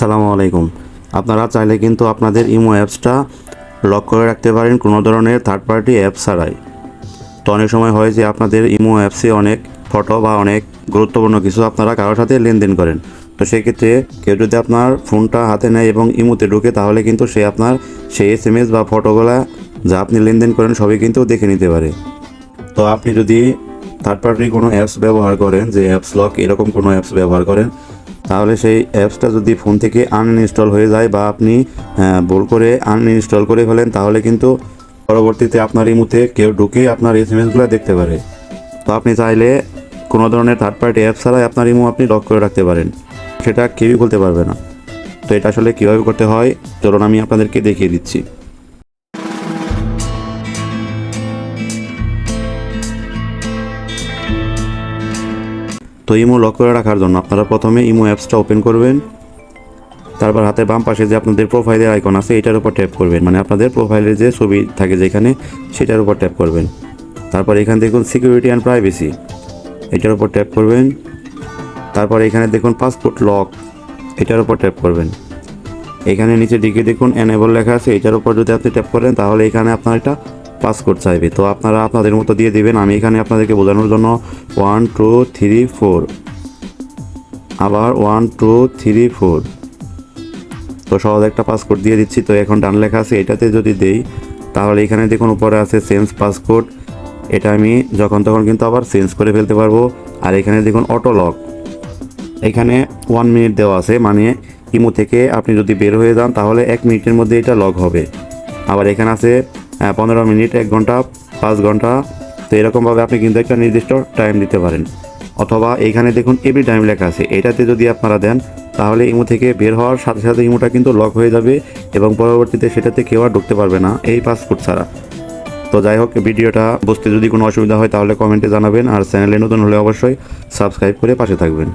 আসসালামু আলাইকুম। আপনারা চাইলে কিন্তু আপনাদের ইমো অ্যাপসটা লক করে রাখতে পারেন কোনো ধরনের থার্ড পার্টি অ্যাপ ছাড়াই। তো অনেক সময় হয় যে আপনাদের ইমো অ্যাপসে অনেক ফটো বা অনেক গুরুত্বপূর্ণ কিছু আপনারা কারোর সাথে লেনদেন করেন। তো সেক্ষেত্রে কেউ যদি আপনার ফোনটা হাতে নেয় এবং ইমোতে ঢুকে, তাহলে কিন্তু সে আপনার সেই এস এম এস বা ফটোগুলা যা আপনি লেনদেন করেন সবই কিন্তু দেখে নিতে পারে। তো আপনি যদি থার্ড পার্টি কোনো অ্যাপস ব্যবহার করেন, যে অ্যাপস লক এরকম কোনো অ্যাপস ব্যবহার করেন তাহলে সেই অ্যাপসটা যদি ফোন থেকে আনইনস্টল হয়ে যায় বা আপনি ভুল করে আনইনস্টল করে ফেলেন, তাহলে কিন্তু পরবর্তীতে আপনার ইমুতে কেউ ঢুকে আপনার এস এম এসগুলো দেখতে পারে। তো আপনি চাইলে কোনো ধরনের থার্ড পার্টি অ্যাপ ছাড়াই আপনার ইমো আপনি লক করে রাখতে পারেন। সেটা কেউই বলতে পারবে না। তো এটা আসলে কীভাবে করতে হয়, চলুন আমি আপনাদেরকে দেখিয়ে দিচ্ছি। তো ইমো লক করে রাখার জন্য আপনারা প্রথমে ইমো অ্যাপসটা ওপেন করবেন। তারপর হাতে বাম পাশে যে আপনাদের প্রোফাইলের আইকন আছে, এটার উপর ট্যাপ করবেন। মানে আপনাদের প্রোফাইলের যে ছবি থাকে যেখানে, সেটার উপর ট্যাপ করবেন। তারপর এখানে দেখুন সিকিউরিটি অ্যান্ড প্রাইভেসি এটার উপর ট্যাপ করবেন। তারপর এখানে দেখুন পাসপোর্ট লক এটার উপর ট্যাপ করবেন। এখানে নিচে দিকে দেখুন এনেবল লেখা আছে। এটার উপর যদি আপনি ট্যাপ করেন, তাহলে এখানে আপনার একটা পাসকোড চাইবে। তো আপনারা আপনাদের মতো দিয়ে দিবেন, আমি এখানে আপনাদেরকে বোঝানোর জন্য ওয়ান টু থ্রি ফোর আবার ওয়ান টু থ্রি ফোর তো সহজ একটা পাসকোড দিয়ে দিচ্ছি, তো এখন ডান লেখা আছে, এটাতে যদি দেই, তাহলে এখানে দেখুন উপরে আছে চেঞ্জ পাসকোড এটা আমি যখন তখন কিন্তু আবার চেঞ্জ করে ফেলতে পারব। আর এখানে দেখুন অটো লক এখানে ওয়ান মিনিট দেওয়া আছে মানে ইমো থেকে আপনি যদি বের হয়ে যান, তাহলে এক মিনিটের মধ্যে এটা লক হবে। আবার এখানে আছে পনেরো মিনিট, এক ঘণ্টা, পাঁচ ঘণ্টা। তো এরকমভাবে আপনি কিন্তু একটা নির্দিষ্ট টাইম দিতে পারেন। অথবা এইখানে দেখুন এভরি টাইম লেখা আছে। এটাতে যদি আপনারা দেন, তাহলে ইমো থেকে বের হওয়ার সাথে সাথে ইমোটা কিন্তু লক হয়ে যাবে এবং পরবর্তীতে সেটাতে কেউ আর ঢুকতে পারবে না এই পাসপোর্ট ছাড়া। তো যাই হোক, ভিডিওটা বুঝতে যদি কোনো অসুবিধা হয়, তাহলে কমেন্টে জানাবেন। আর চ্যানেলে নতুন হলে অবশ্যই সাবস্ক্রাইব করে পাশে থাকবেন।